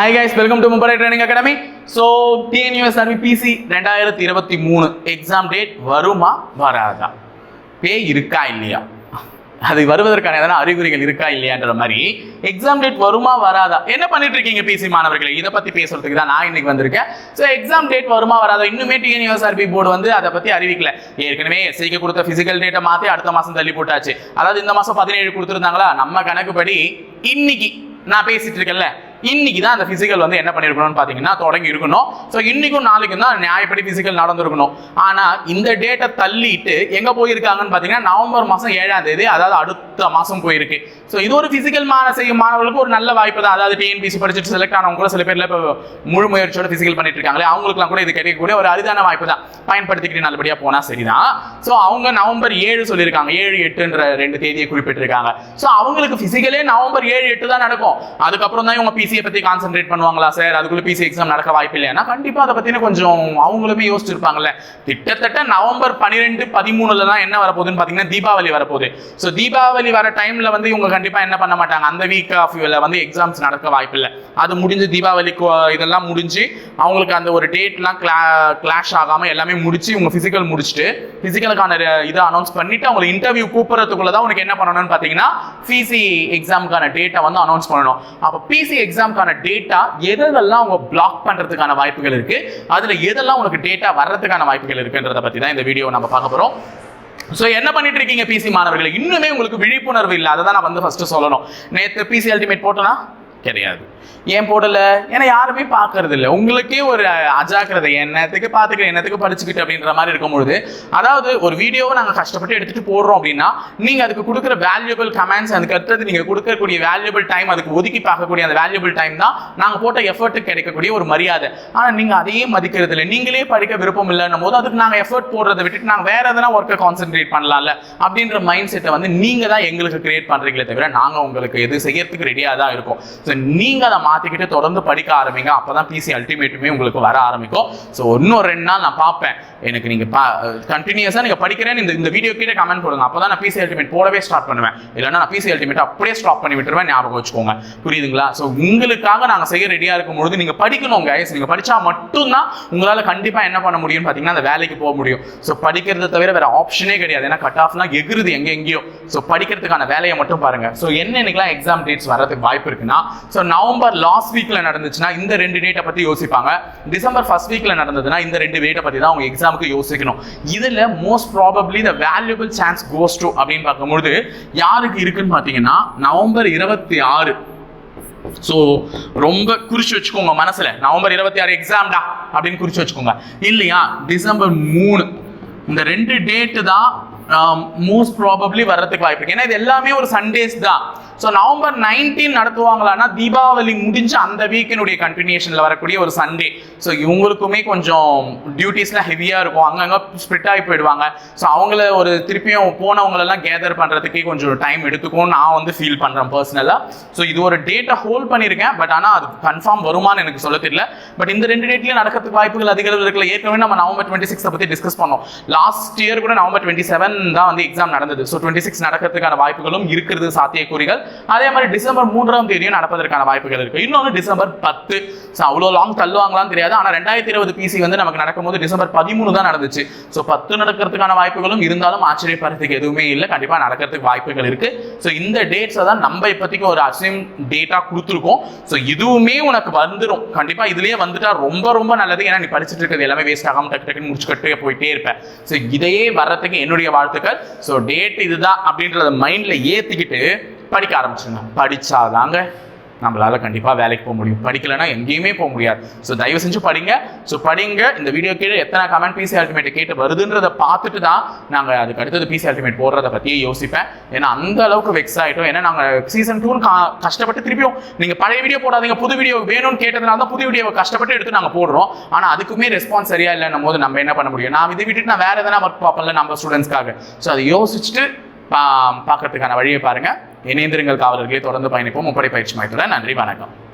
Hi guys welcome to Mumbai training academy so TNUS army PC ரெண்டாயிரத்தி இருபத்தி மூணு exam date வருமா வராதா? பே இருக்கா இல்லையா? அது வருவதற்கான எதனா அறிகுறிகள் இருக்கா இல்லையான்ற மாதிரி எக்ஸாம் டேட் வருமா வராதா? என்ன பண்ணிட்டு இருக்கீங்க பிசி மாணவர்களை? இதை பத்தி பேசுறதுக்கு தான் நான் இன்னைக்கு வந்திருக்கேன். ஸோ எக்ஸாம் டேட் வருமா வராதா? இன்னுமே டிஎன்யூஎஸ்ஆர்பி போர்டு வந்து அதை பத்தி அறிவிக்கல. ஏற்கனவே எஸ்ஐக்கு கொடுத்த பிசிக்கல் டேட்டை மாத்தி அடுத்த மாசம் தள்ளி போட்டாச்சு. அதாவது இந்த மாசம் பதினேழு கொடுத்துருந்தாங்களா? நம்ம கணக்குப்படி இன்னைக்கு நான் பேசிட்டு இருக்கேன்ல. இன்னைக்கு தான் அந்த பிசிக்கல் வந்து என்ன பண்ணிருக்கணும்னு பார்த்தீங்கன்னா தொடங்கி இருக்கணும். ஸோ இன்னைக்கும் நாளைக்கும் தான் நியாயப்படி பிசிக்கல் நடந்திருக்கணும் ஆனால் இந்த டேட்டை தள்ளிட்டு எங்கே போயிருக்காங்கன்னு பார்த்தீங்கன்னா நவம்பர் மாதம் ஏழாம் தேதி அதாவது அடுத்த மாசம் போயிருக்கு. ஸோ இது ஒரு ஃபிசிக்கல் மான செய்யும் மாணவர்களுக்கு ஒரு நல்ல வாய்ப்பு தான். அதாவது டிஎன்பிசி படிச்சுட்டு செலக்ட் ஆனவங்க கூட சில பேர்ல இப்போ முழு முயற்சியோட ஃபிசிக்கல் பண்ணிட்டு இருக்காங்களே அவங்களுக்குலாம் கூட இது கிடைக்கக்கூடிய ஒரு அரிதான வாய்ப்பு தான். பயன்படுத்திக்கிட்டு நல்லபடியாக போனால் சரிதான். ஸோ அவங்க நவம்பர் ஏழு சொல்லியிருக்காங்க. ஏழு எட்டுன்ற ரெண்டு தேதியை குறிப்பிட்டிருக்காங்க. ஸோ அவங்களுக்கு ஃபிசிக்கலே நவம்பர் ஏழு எட்டு தான் நடக்கும். அதுக்கப்புறம் தான் இவங்க பிசியை பற்றி கான்சென்ட்ரேட் பண்ணுவாங்களா சார் அதுக்குள்ளே பிசி எக்ஸாம் நடக்க வாய்ப்பு இல்லையா? கண்டிப்பாக அதை பற்றின கொஞ்சம் அவங்களுமே யோசிச்சிருப்பாங்கல்ல. கிட்டத்தட்ட நவம்பர் பன்னிரெண்டு பதிமூணுல தான் என்ன வரப்போகுதுன்னு பார்த்தீங்கன்னா தீபாவளி வரப்போகுது. ஸோ தீபாவளி வர டைம்ல வந்து இவங்க கண்டிப்பா என்ன பண்ண மாட்டாங்க? அந்த வீக் ஆஃப் வந்து எக்ஸாம்ஸ் நடக்க வாய்ப்பு இல்லை அது முடிஞ்சு தீபாவளிக்கு இதெல்லாம் முடிஞ்சு அவங்களுக்கு அந்த ஒரு டேட்லாம் கிளா கிளாஷ் ஆகாம எல்லாமே முடிச்சு இவங்க பிசிக்கல் முடிச்சுட்டு பிசிக்கலுக்கான இதை அனௌன்ஸ் பண்ணிட்டு அவங்களை இன்டர்வியூ கூப்பிடுறதுக்குள்ள தான் உனக்கு என்ன பண்ணணும்னு பார்த்தீங்கன்னா பிசி எக்ஸாமுக்கான டேட்டை வந்து அனௌன்ஸ் பண்ணணும். அப்போ பிசி எக்ஸாமுக்கான டேட்டா எதெல்லாம் அவங்க பிளாக் பண்றதுக்கான வாய்ப்புகள் இருக்கு அதுல எதெல்லாம் உனக்கு டேட்டா வர்றதுக்கான வாய்ப்புகள் இருக்குன்றத பத்தி தான் இந்த வீடியோ நம்ம பார்க்க போறோம். ஸோ என்ன பண்ணிட்டு இருக்கீங்க பிசி மாணவர்கள்? இன்னுமே உங்களுக்கு விழிப்புணர்வு இல்லை. அதை தான் நான் வந்து ஃபர்ஸ்ட் சொல்லணும். நேற்று பிசி அல்டிமேட் போட்டோன்னா கிடையாது. ஏன் போடலை? ஏன்னா யாருமே பார்க்கறது இல்லை உங்களுக்கே ஒரு அஜாக்கிரதை. என்னத்துக்கு பார்த்துக்கிற என்னத்துக்கு படிச்சுக்கிட்டு அப்படின்ற மாதிரி இருக்கும்பொழுது அதாவது ஒரு வீடியோவை நாங்கள் கஷ்டப்பட்டு எடுத்துகிட்டு போடுறோம் அப்படின்னா நீங்கள் அதுக்கு கொடுக்குற வேல்யூபிள் கமெண்ட்ஸ் அதுக்கு அடுத்தது நீங்கள் கொடுக்கக்கூடிய வேல்யூபிள் டைம் அதுக்கு ஒதுக்கி பார்க்கக்கூடிய அந்த வேல்யூபிள் டைம் தான் நாங்கள் போட்ட எஃபர்ட்டுக்கு கிடைக்கக்கூடிய ஒரு மரியாதை. ஆனால் நீங்கள் அதையே மதிக்கிறது இல்லை நீங்களே படிக்க விருப்பம் இல்லைன்னும் போது அதுக்கு நாங்கள் எஃபர்ட் போடுறதை விட்டுட்டு நாங்கள் வேற எதனா ஒர்க்கை கான்சென்ட்ரேட் பண்ணலாம்ல அப்படின்ற மைண்ட் செட்டை வந்து நீங்கள் தான் எங்களுக்கு கிரியேட் பண்ணுறீங்களே தவிர நாங்கள் உங்களுக்கு எது செய்யறதுக்கு ரெடியாக தான் இருக்கோம். ஸோ நீங்கள் அதை மாற்றிக்கிட்டு தொடர்ந்து படிக்க ஆரம்பிங்க. அப்போ தான் பிசி அல்டிமேட்டுமே உங்களுக்கு வர ஆரம்பிக்கும். ஸோ இன்னும் ரெண்டு நாள் நான் பார்ப்பேன். எனக்கு நீங்கள் பா கண்டினியூஸாக நீங்கள் படிக்கிறேன்னு இந்த இந்த வீடியோ கிட்டே கமெண்ட் போடுங்க. அப்போ தான் நான் பிசி அல்டிமேட் போடவே ஸ்டார்ட் பண்ணுவேன். இல்லைன்னா நான் பிசி அல்டிமேட் அப்படியே ஸ்டாப் பண்ணி விட்டுருவேன் ஞாபகம் வச்சுக்கோங்க. புரியுதுங்களா? ஸோ உங்களுக்காக நாங்கள் செய்ய ரெடியாக இருக்கும் பொழுது நீங்கள் படிக்கணும் கைஸ் நீங்கள் படித்தா மட்டும்தான் உங்களால் கண்டிப்பாக என்ன பண்ண முடியும்னு பார்த்தீங்கன்னா அந்த வேலைக்கு போக முடியும். ஸோ படிக்கிறத தவிர வேறு ஆப்ஷனே கிடையாது. ஏன்னா கட் ஆஃப்லாம் எகிருது எங்கே எங்கேயோ ஸோ படிக்கிறதுக்கான வேலையை மட்டும் பாருங்க. ஸோ என்னென்னக்கெல்லாம் எக்ஸாம் டேட்ஸ் வரதுக்கு வாய்ப்பு இருக்குன்னா ஸோ நவம்பர் லாஸ்ட் வீக்கில் நடந்துச்சுன்னா இந்த ரெண்டு டேட்டை பற்றி யோசிப்பாங்க. டிசம்பர் ஃபர்ஸ்ட் வீக்கில் நடந்ததுன்னா இந்த ரெண்டு டேட்டை பற்றி தான் அவங்க எக்ஸாமுக்கு யோசிக்கணும். இதில் most probably the valuable chance goes to அப்படின்னு பார்க்கும்பொழுது யாருக்கு இருக்குன்னு பார்த்தீங்கன்னா நவம்பர் இருபத்தி ஆறு. ஸோ ரொம்ப குறிச்சு வச்சுக்கோங்க மனசில். நவம்பர் இருபத்தி ஆறு எக்ஸாம்டா அப்படின்னு குறிச்சு வச்சுக்கோங்க. இல்லையா? டிசம்பர் மூணு. இந்த ரெண்டு டேட்டு தான் மோஸ்ட் ப்ராபப்ளி வர்றதுக்கு வாய்ப்பு இருக்கு. ஏன்னா இது எல்லாமே ஒரு சண்டேஸ் தான். ஸோ நவம்பர் நைன்டீன் நடத்துவாங்களான்னா தீபாவளி முடிஞ்சு அந்த வீக்கினுடைய கண்டினியூஷனில் வரக்கூடிய ஒரு சண்டே ஸோ இவங்களுக்குமே கொஞ்சம் டியூட்டிஸ்லாம் ஹெவியாக இருக்கும். அங்கங்கே ஸ்ப்ரிட் ஆகி போயிடுவாங்க. ஸோ அவங்கள ஒரு திருப்பியும் போனவங்களெல்லாம் கேதர் பண்ணுறதுக்கே கொஞ்சம் டைம் எடுத்துக்கும்னு நான் வந்து ஃபீல் பண்ணுறேன் பர்சனலாக ஸோ இது ஒரு டேட்டை ஹோல்ட் பண்ணியிருக்கேன். பட் ஆனால் அது கன்ஃபார்ம் வருமான்னு எனக்கு சொல்ல தெரியல. பட் இந்த ரெண்டு டேட்லையும் நடக்கிறதுக்கு வாய்ப்புகள் அதிகம் இருக்கல ஏற்கனவே நம்ம நவம்பர் டுவெண்ட்டி சிக்ஸை பற்றி டிஸ்கஸ் பண்ணோம். லாஸ்ட் இயர் கூட நவம்பர் டுவெண்ட்டி செவன் தான் வந்து எக்ஸாம் நடந்தது. ஸோ டுவெண்ட்டி சிக்ஸ் நடக்கிறதுக்கான வாய்ப்புகளும் இருக்கிறது சாத்தியக்கூறிகள். அதே மாதிரி டிசம்பர் மூன்றாம் தேதியும் நடப்பதற்கான வாய்ப்புகள் இருக்கு. இன்னொன்று டிசம்பர் பத்து. ஸோ அவ்வளோ லாங் தள்ளுவாங்களான்னு தெரியாது. ஆனால் ரெண்டாயிரத்தி இருபது பிசி வந்து நமக்கு நடக்கும்போது டிசம்பர் பதிமூணு தான் நடந்துச்சு. ஸோ பத்து நடக்கிறதுக்கான வாய்ப்புகளும் இருந்தாலும் ஆச்சரியப்படுறதுக்கு எதுவுமே இல்லை. கண்டிப்பாக நடக்கிறதுக்கு வாய்ப்புகள் இருக்கு. ஸோ இந்த டேட்ஸை தான் நம்ம இப்போதைக்கு ஒரு அசிம் டேட்டா கொடுத்துருக்கோம். ஸோ இதுவுமே உனக்கு வந்துடும் கண்டிப்பாக இதுலயே வந்துட்டா ரொம்ப ரொம்ப நல்லது. ஏன்னா நீ படிச்சுட்டு இருக்கிறது எல்லாமே வேஸ்ட் ஆகாம டக்கு டக்குன்னு முடிச்சுக்கிட்டே போயிட்டே இருப்பேன் ஸோ இதையே வர்றதுக்கு என்னுடைய வாழ்த்துக்கள். ஸோ டேட் இதுதான் அப்படின்றத மைண்ட்ல ஏத்திக்கிட்டு படிக்க ஆரம்பிச்சுங்க படித்தாதாங்க நம்மளால் கண்டிப்பாக வேலைக்கு போக முடியும். படிக்கலைன்னா எங்கேயுமே போக முடியாது. ஸோ தயவு செஞ்சு படிங்க. ஸோ படிங்க. இந்த வீடியோ கீழே எத்தனை கமெண்ட் பிசி அல்டிமேட் கேட்டு வருதுன்றதை பார்த்துட்டு தான் நாங்கள் அதுக்கு அடுத்தது பிசி அல்டிமேட் போடுறத பற்றியே யோசிப்பேன். ஏன்னா அந்த அளவுக்கு வெக்ஸ் ஆகிட்டோம் ஏன்னா நாங்கள் சீசன் டூன்னு கஷ்டப்பட்டு திருப்பியும் நீங்கள் பழைய வீடியோ போடாதீங்க. புது வீடியோ வேணும்னு கேட்டதுனால தான் புது வீடியோவை கஷ்டப்பட்டு எடுத்து நாங்கள் போடுறோம். ஆனால் அதுக்குமே ரெஸ்பான்ஸ் சரியா இல்லைன்னும் போது நம்ம என்ன பண்ண முடியும்? நான் இதை விட்டுட்டு நான் வேறு எதனா ஒர்க் பார்ப்பல நம்ம ஸ்டூடெண்ட்ஸ்க்காக ஸோ அதை யோசிச்சுட்டு பா பார்க்கறதுக்கான வழியை பாருங்கள் இணைந்திருங்கள் காவலர்களே. தொடர்ந்து பயணிப்போம். முப்படை பயிற்சி மையத்துடன் நன்றி வணக்கம்.